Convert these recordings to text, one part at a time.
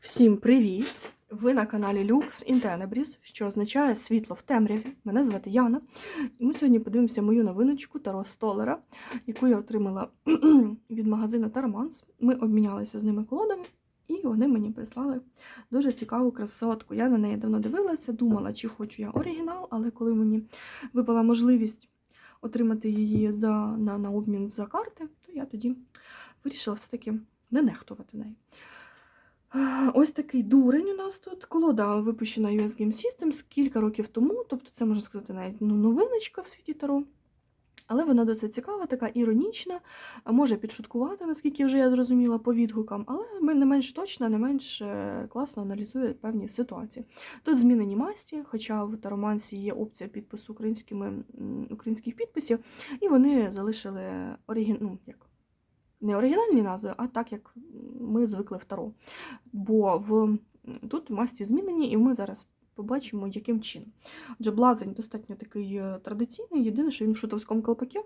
Всім привіт! Ви на каналі Lux in Tenebris, що означає світло в темряві. Мене звати Яна. І ми сьогодні подивимося мою новиночку Таро Столера, яку я отримала від магазину Тароманс. Ми обмінялися з ними колодами, і вони мені прислали дуже цікаву красотку. Я на неї давно дивилася, думала, чи хочу я оригінал, але коли мені випала можливість отримати її за, на, на обмін за карти, то я тоді вирішила все-таки не нехтувати нею. Ось такий дурень у нас тут. Колода випущена US Game Systems кілька років тому. Тобто, це можна сказати навіть ну, новиночка в світі Таро. Але вона досить цікава, така іронічна, може підшуткувати, наскільки вже я зрозуміла по відгукам, але не менш точна, не менш е, класно аналізує певні ситуації. Тут змінені масті, хоча в таромансі є опція підпису українськими, українських підписів, і вони залишили оригін... ну, як не оригінальні назви, а так, як ми звикли в Таро. Бо в... тут масті змінені, і ми зараз побачимо, яким чином. Отже, блазень достатньо такий е, традиційний, єдине, що він в шутовському колпакі,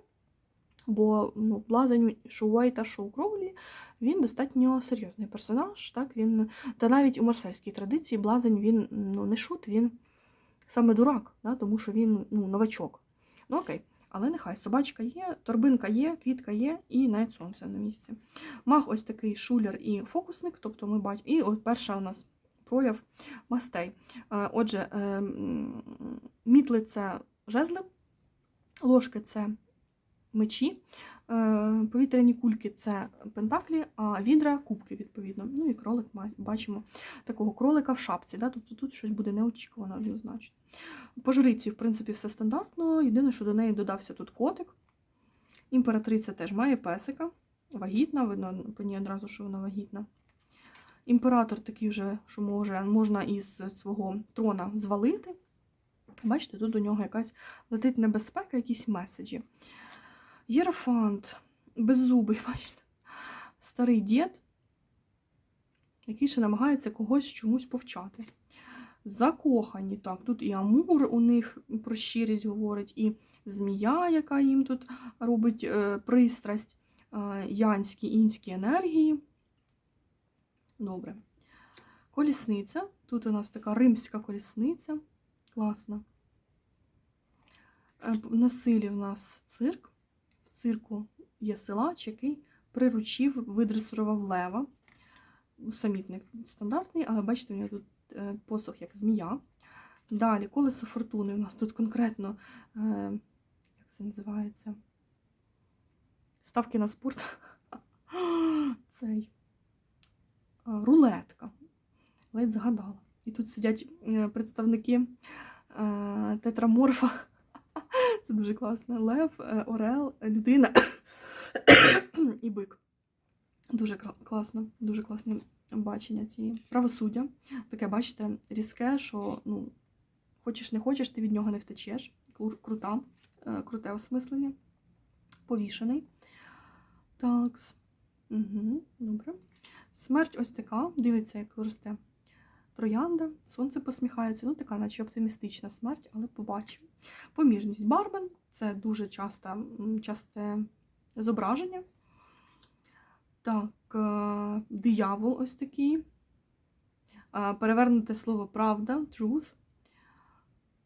бо ну, блазень Шоуай та Шоу Кроулі, він достатньо серйозний персонаж. Так? Він... Та навіть у марсельській традиції блазень він ну, не шут, він саме дурак, да? тому що він ну, новачок. Ну окей. Але нехай собачка є, торбинка є, квітка є, і навіть сонце на місці. Мах ось такий шулер і фокусник, тобто ми бачимо. І от перша у нас прояв мастей. Е, Отже, е, мітли це жезли, ложки це мечі, повітряні кульки це пентаклі, а відра кубки, відповідно. Ну і кролик бачимо такого кролика в шапці. Да? Тобто тут щось буде неочікувано однозначно. По жриці, в принципі, все стандартно. Єдине, що до неї додався тут котик. Імператриця теж має песика. Вагітна, видно по ній одразу, що вона вагітна. Імператор такий вже, що може, можна із свого трона звалити. Бачите, тут у нього якась летить небезпека, якісь меседжі. Єрофант, беззубий, бачите, старий дід, який ще намагається когось чомусь повчати. Закохані, так, тут і Амур у них про щирість говорить, і змія, яка їм тут робить е, пристрасть, е, янські інські енергії. Добре. Колісниця. Тут у нас така римська колісниця. Класна. Е, На силі в нас цирк. Цирку є силач, який приручив, видресурував лева. Самітник стандартний, але бачите, у нього тут е, посох як змія. Далі колесо фортуни. У нас тут конкретно, е, як це називається? Ставки на спорт. Цей е, рулетка. Ледь згадала. І тут сидять представники тетраморфа. Це дуже класно. Лев, е, Орел, людина і бик. Дуже класно, дуже класне бачення цієї правосуддя. Таке, бачите, різке, що ну, хочеш не хочеш, ти від нього не втечеш. Крута, е, круте осмислення. Повішений. Так. Угу, добре. Смерть ось така. Дивиться, як росте троянда. Сонце посміхається. Ну, така, наче оптимістична смерть, але побачимо. Помірність Барбен це дуже часто, часте зображення. Так, е, диявол ось такий. Е, Перевернуте слово правда, truth.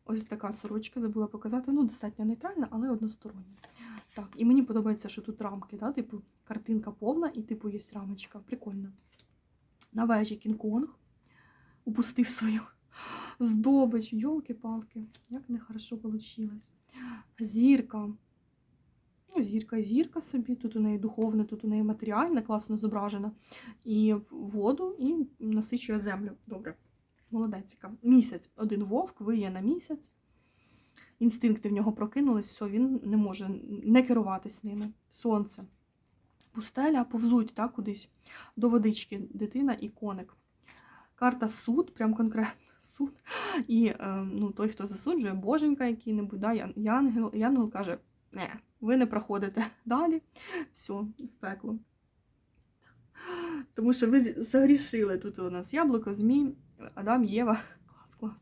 Ось така сорочка, забула показати. Ну, достатньо нейтральна, але одностороння. Так, і мені подобається, що тут рамки, да? типу, картинка повна і, типу, є рамочка. Прикольно. На вежі Кінг-Конг упустив свою здобич. Йолки-палки, як нехорошо вийшло. Зірка. Ну, зірка, зірка собі. Тут у неї духовне, тут у неї матеріальне, класно зображена. І воду, і насичує землю. Добре. Молодецька. Місяць. Один вовк, виє на місяць. Інстинкти в нього прокинулись, все, він не може не керуватись ними. Сонце. Пустеля, повзуть так, кудись до водички дитина і коник. Карта суд, прям конкретно суд. І е, ну, той, хто засуджує, боженька який-небудь, да, янгел, янгел каже, не, ви не проходите далі, все, в пекло. Тому що ви загрішили. Тут у нас яблуко, змій, Адам, Єва. Клас, клас.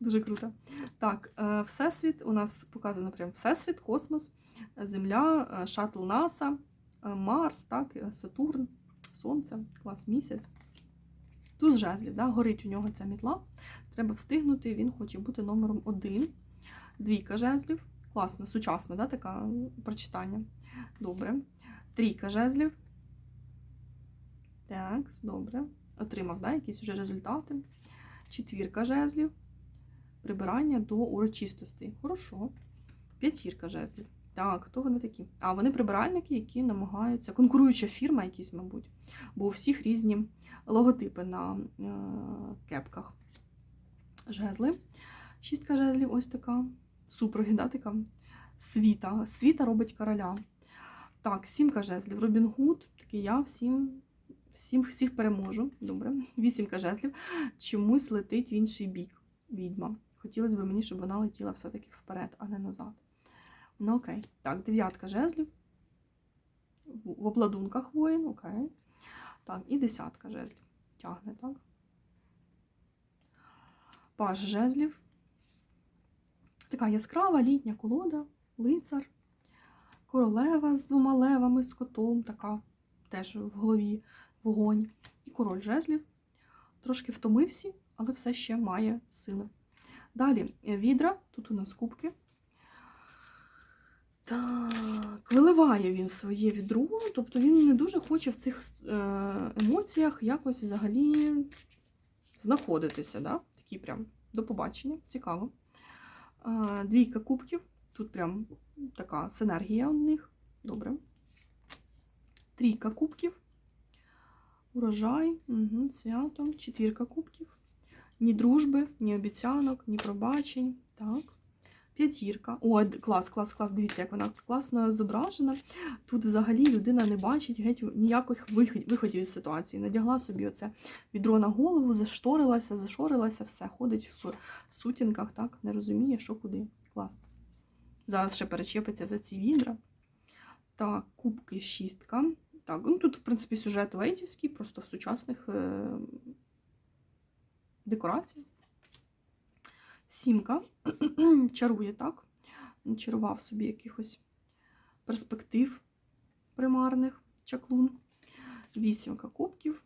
Дуже круто. Так, е, Всесвіт у нас показано прям Всесвіт, космос, Земля, е, шаттл НАСА, е, Марс, так, Сатурн, Сонце, клас, місяць. Туз жезлів, да? горить у нього ця мітла. Треба встигнути, він хоче бути номером один. Двійка жезлів. Класно, сучасне, да, таке прочитання. Добре. Трійка жезлів. Так, добре. Отримав да, якісь вже результати. Четвірка жезлів. Прибирання до урочистостей. Хорошо. П'ятірка жезлів. Так, хто вони такі? А, вони прибиральники, які намагаються. Конкуруюча фірма, якісь, мабуть. Бо у всіх різні логотипи на е, кепках. Жезли. Шістка жезлів, ось така. Супер, да, така. Світа. Світа робить короля. Так, сімка жезлів. Робін Гуд. Такий я всім, всім всіх переможу. Добре. Вісімка жезлів. Чомусь летить в інший бік. Відьма. Хотілося б мені, щоб вона летіла все-таки вперед, а не назад. Ну, окей. Так, дев'ятка жезлів. В обладунках воїн, окей. Так, і десятка жезлів. Тягне, так? Паж жезлів. Така яскрава літня колода, лицар, королева з двома левами, з котом, така теж в голові вогонь. І король жезлів. Трошки втомився, але все ще має сили. Далі е, відра, тут у нас кубки. Так, виливає він своє відро, тобто він не дуже хоче в цих е, емоціях якось взагалі знаходитися. Да? Такі прям до побачення, цікаво. Е, Двійка кубків, тут прям така синергія у них. Добре. Трійка кубків. Урожай, угу, свято, четвірка кубків. Ні дружби, ні обіцянок, ні пробачень. Так. П'ятірка. О, клас, клас, клас. Дивіться, як вона класно зображена. Тут взагалі людина не бачить геть ніяких виходів із ситуації. Надягла собі оце відро на голову, зашторилася, зашорилася, все, ходить в сутінках, так, не розуміє, що куди. Клас. Зараз ще перечепиться за ці відра. Так, кубки шістка. Так, ну тут, в принципі, сюжет лейтівський, просто в сучасних е- декораціях. Сімка чарує, так? Чарував собі якихось перспектив примарних чаклун. Вісімка кубків.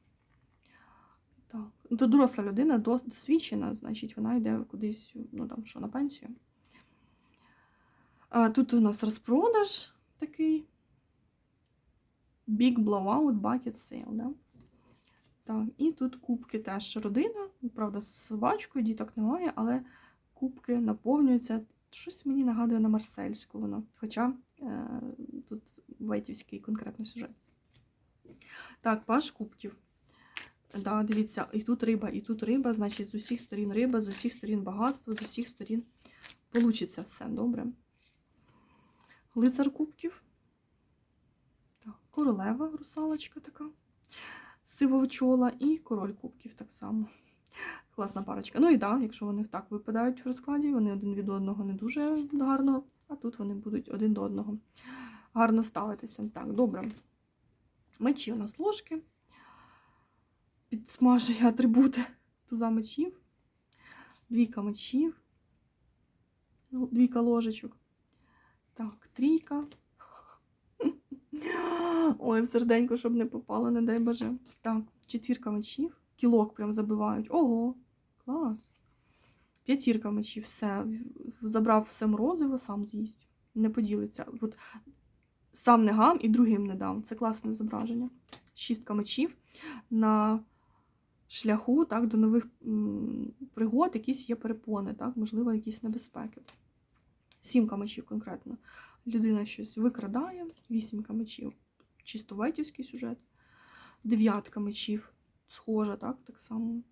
Так. Доросла людина, досвідчена, значить, вона йде кудись, ну там що, на пенсію. А, тут у нас розпродаж такий. Big Blowout Bucket Sale, да? Так, і тут кубки теж родина. Правда, з собачкою, діток немає, але кубки наповнюються. Щось мені нагадує на Марсельську воно. Хоча е, тут ветівський конкретно сюжет. Так, паш кубків. Да, дивіться, і тут риба, і тут риба, значить, з усіх сторін риба, з усіх сторін багатство, з усіх сторін получиться все добре. Лицар кубків. Так, королева, русалочка така. Сивовчола і король кубків так само. Класна парочка. Ну і так, да, якщо вони так випадають в розкладі, вони один від одного не дуже гарно, а тут вони будуть один до одного гарно ставитися. Так, добре. Мечі у нас ложки. Підсмажує атрибути туза мечів. Двійка мечів. Двійка ложечок. Так, трійка. Ой, в серденько, щоб не попало, не дай боже. Так, четвірка мечів. Кілок прям забивають. Ого, клас. П'ятірка мечів, все. Забрав все морозиво, сам з'їсть. Не поділиться. От сам не гам і другим не дам. Це класне зображення. Шістка мечів. На шляху так, до нових пригод якісь є перепони, так, можливо, якісь небезпеки. Сімка мечів конкретно. Людина щось викрадає, вісімка мечів. Чисто вайтівський сюжет. Дев'ятка мечів. Схожа, так, так само.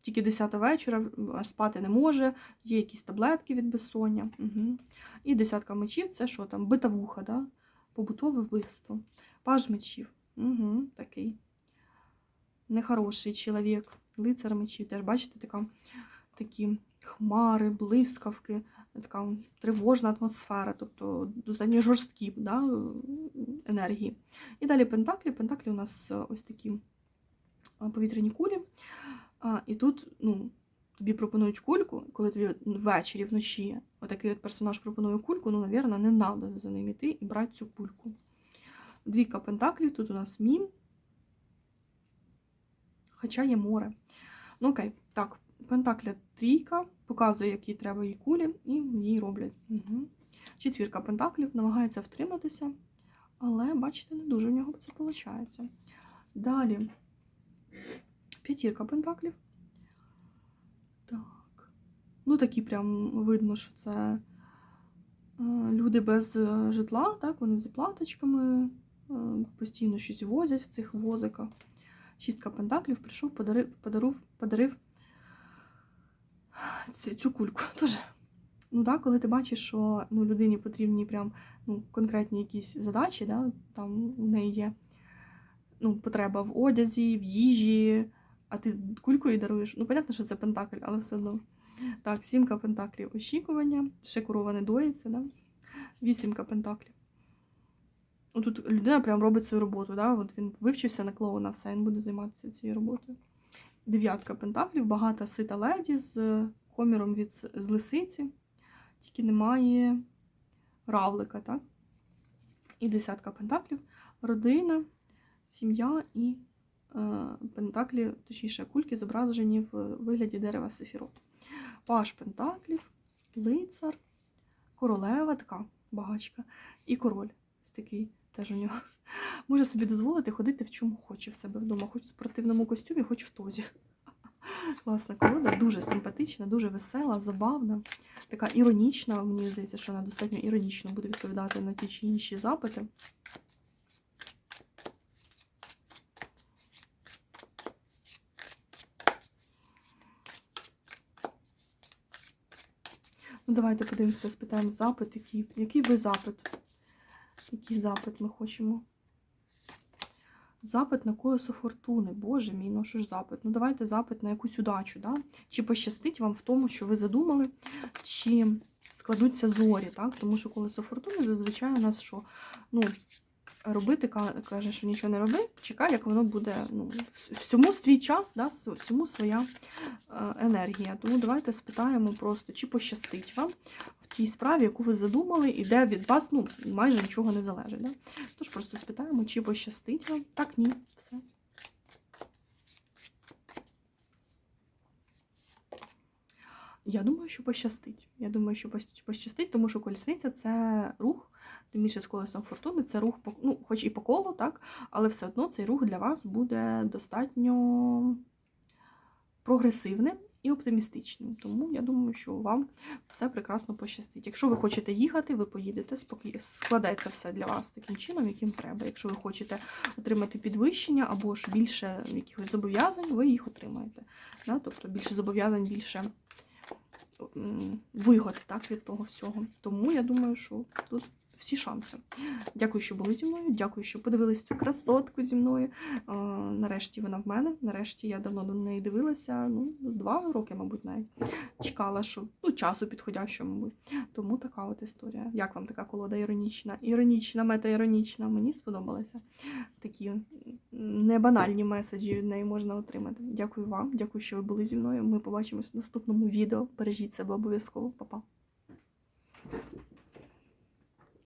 Тільки 10 вечора, спати не може, є якісь таблетки від безсоння. Угу. І десятка мечів це що там? Битавуха, да? побутове вбивство. Паж мечів. Угу, такий нехороший чоловік. Лицар мечів. Теж, бачите, така, такі хмари, блискавки, така тривожна атмосфера, тобто достатньо жорсткі да, енергії. І далі пентаклі. Пентаклі у нас ось такі повітряні кулі. А, І тут ну, тобі пропонують кульку, коли тобі ввечері, вночі отакий от персонаж пропонує кульку, ну, навірно, не треба за ним йти і брати цю кульку. Двійка пентаклів, тут у нас мім. хоча є море. Ну окей, так, Пентакля трійка, показує, які треба їй кулі, і її роблять. Угу. Четвірка пентаклів намагається втриматися, але, бачите, не дуже в нього це виходить. Далі п'ятірка пентаклів. Так. Ну, такі прям видно, що це е, люди без е, житла, так, вони з платочками, е, постійно щось возять в цих возиках. Шістка пентаклів прийшов, подарив, подарив, подарив цю, кульку. Тож, ну так, коли ти бачиш, що ну, людині потрібні прям ну, конкретні якісь задачі, да, там у неї є ну, потреба в одязі, в їжі, а ти кульку їй даруєш. Ну, понятно, що це пентакль, але все одно. Так, сімка пентаклів очікування, ще корова не доїться, да? вісімка пентаклів. Ну, Тут людина прям робить свою роботу, да? От він вивчився на клоуна, все, він буде займатися цією роботою. Дев'ятка пентаклів, багата сита леді з коміром від з лисиці, тільки немає равлика, так? І десятка пентаклів, родина, сім'я і е, пентаклі, точніше, кульки зображені в вигляді дерева сефірот. Паш пентаклів, лицар, королева, така багачка, і король. Такий теж у нього. Може собі дозволити ходити в чому хоче в себе вдома, хоч в спортивному костюмі, хоч в тозі. Класна колода, дуже симпатична, дуже весела, забавна, така іронічна. Мені здається, що вона достатньо іронічно буде відповідати на ті чи інші запити. Ну, давайте подивимося, спитаємо запит, який, який ви запит? Який запит ми хочемо? Запит на колесо фортуни. Боже мій, ну що ж запит? Ну давайте запит на якусь удачу, да? Чи пощастить вам в тому, що ви задумали, чи складуться зорі, так? Тому що колесо фортуни зазвичай у нас що? Ну, робити каже, що нічого не роби, чекай, як воно буде. Ну, всьому свій час, да? всьому своя е, енергія. Тому давайте спитаємо просто, чи пощастить вам в тій справі, яку ви задумали, і де від вас ну, майже нічого не залежить. Да? Тож просто спитаємо, чи пощастить вам. Так, ні, все. Я думаю, що пощастить. Я думаю, що пощ- пощастить, тому що колісниця це рух, тим більше з колесом фортуни, це рух ну, хоч і по колу, так, але все одно цей рух для вас буде достатньо прогресивним і оптимістичним. Тому я думаю, що вам все прекрасно пощастить. Якщо ви хочете їхати, ви поїдете. Складеться все для вас таким чином, яким треба. Якщо ви хочете отримати підвищення або ж більше якихось зобов'язань, ви їх отримаєте. Да? Тобто більше зобов'язань, більше вигод так, від того всього. Тому я думаю, що тут всі шанси. Дякую, що були зі мною. Дякую, що подивились цю красотку зі мною. Е, нарешті вона в мене. Нарешті я давно до неї дивилася. Ну, два роки, мабуть, навіть чекала, що ну, часу підходящого, мабуть. Тому така от історія. Як вам така колода іронічна? Іронічна, мета-іронічна. Мені сподобалася. Такі небанальні меседжі від неї можна отримати. Дякую вам, дякую, що ви були зі мною. Ми побачимось в наступному відео. Бережіть себе обов'язково, Па-па.